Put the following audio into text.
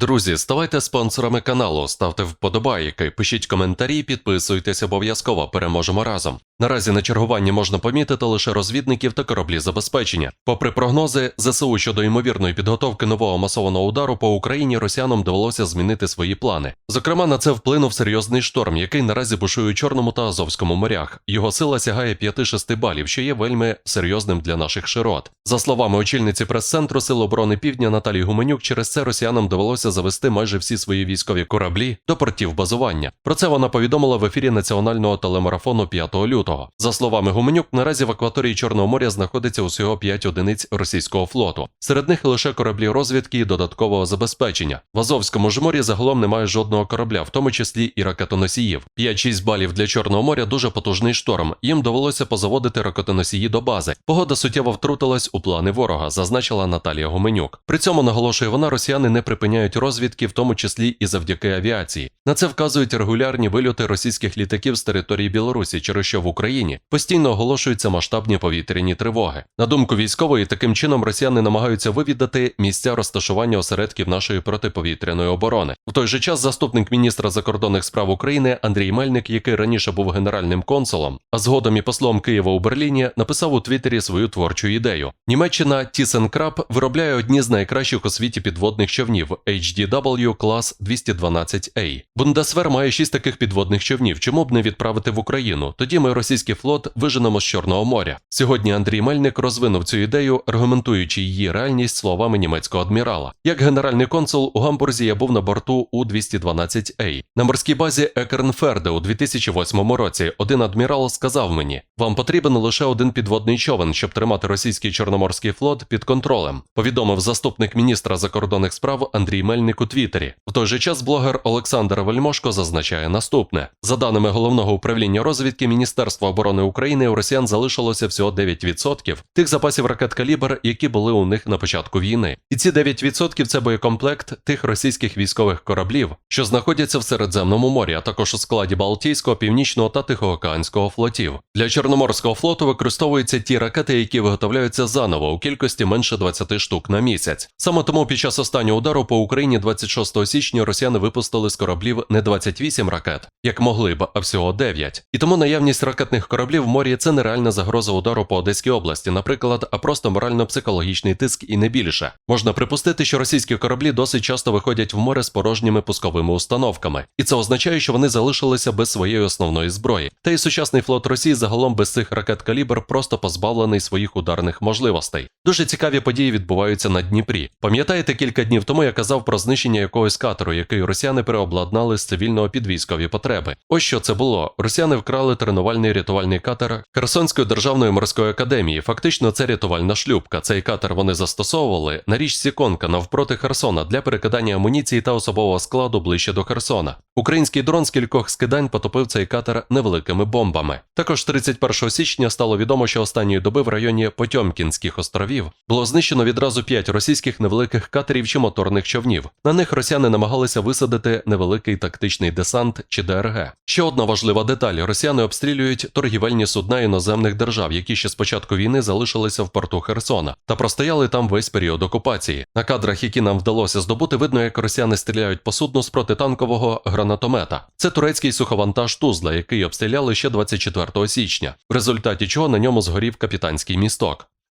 Друзі, ставайте спонсорами каналу, ставте вподобайки, пишіть коментарі, підписуйтесь обов'язково. Переможемо разом. Наразі на чергуванні можна помітити лише розвідників та кораблі забезпечення. Попри прогнози ЗСУ щодо ймовірної підготовки нового масованого удару по Україні, росіянам довелося змінити свої плани. Зокрема, на це вплинув серйозний шторм, який наразі бушує у Чорному та Азовському морях. Його сила сягає 5-6 балів, що є вельми серйозним для наших широт. За словами очільниці прес-центру Сил оборони Півдня Наталії Гуменюк, через це росіянам довелося завести майже всі свої військові кораблі до портів базування. Про це вона повідомила в ефірі національного телемарафону 5 лютого. За словами Гуменюк, наразі в акваторії Чорного моря знаходиться усього 5 одиниць російського флоту. Серед них лише кораблі розвідки і додаткового забезпечення. В Азовському ж морі загалом немає жодного корабля, в тому числі і ракетоносіїв. 5-6 балів для Чорного моря дуже потужний шторм. Їм довелося позаводити ракетоносії до бази. Погода суттєво втрутилась у плани ворога, зазначила Наталія Гуменюк. При цьому наголошує вона, росіяни не припиняють розвідки, в тому числі і завдяки авіації. На це вказують регулярні вильоти російських літаків з території Білорусі, через що в Україні постійно оголошуються масштабні повітряні тривоги. На думку військової, таким чином росіяни намагаються вивідати місця розташування осередків нашої протиповітряної оборони. В той же час заступник міністра закордонних справ України Андрій Мельник, який раніше був генеральним консулом, а згодом і послом Києва у Берліні, написав у Твіттері свою творчу ідею. Німеччина ThyssenKrupp виробляє одні з найкращих у світі підводних човнів HDW клас 212A. Бундесвер має шість таких підводних човнів. Чому б не відправити в Україну? Тоді ми російський флот виженемо з Чорного моря. Сьогодні Андрій Мельник розвинув цю ідею, аргументуючи її реальність словами німецького адмірала. Як генеральний консул у Гамбурзі я був на борту у 212A. На морській базі Екернферде у 2008 році один адмірал сказав мені: вам потрібен лише один підводний човен, щоб тримати російський чорноморський флот під контролем. Повідомив заступник міністра закордонних справ Андрій Мельник у Твіттері. В той же час блогер Олександр Вельмошко зазначає наступне: за даними головного управління розвідки Міністерства оборони України, у росіян залишилося всього 9% тих запасів ракет калібр, які були у них на початку війни. І ці 9% – це боєкомплект тих російських військових кораблів, що знаходяться в Середземному морі, а також у складі Балтійського, Північного та Тихоокеанського флотів. Для Чорноморського флоту використовуються ті ракети, які виготовляються заново у кількості менше 20 штук на місяць. Саме тому під час останнього удару по Україні 26 січня росіяни випустили з кораблів не 28 ракет, як могли б, а всього 9. І тому наявність ракетних кораблів в морі це нереальна загроза удару по Одеській області, наприклад, а просто морально-психологічний тиск і не більше. Можна припустити, що російські кораблі досить часто виходять в море з порожніми пусковими установками, і це означає, що вони залишилися без своєї основної зброї. Та й сучасний флот Росії загалом без цих ракет калібр просто позбавлений своїх ударних можливостей. Дуже цікаві події відбуваються на Дніпрі. Пам'ятаєте, кілька днів тому я казав про знищення якогось катеру, який росіяни переобладнали з цивільного під військові потреби. Ось що це було. Росіяни вкрали тренувальний рятувальний катер Херсонської державної морської академії. Фактично, це рятувальна шлюпка. Цей катер вони застосовували на річці Конка навпроти Херсона для перекидання амуніції та особового складу ближче до Херсона. Український дрон з кількох скидань потопив цей катер невеликими бомбами. Також 31 січня стало відомо, що останньої доби в районі Потьомкінських островів було знищено відразу п'ять російських невеликих катерів чи моторних човнів. На них росіяни намагалися висадити невеликий тактичний десант чи ДРГ. Ще одна важлива деталь: росіяни обстрілюють торгівельні судна іноземних держав, які ще з початку війни залишилися в порту Херсона та простояли там весь період окупації. На кадрах, які нам вдалося здобути, видно, як росіяни стріляють по судну з протитанкового гранатомета. Це турецький суховантаж Тузла, який обстріляли ще 24 січня, в результаті чого на ньому згорів капітанський місток.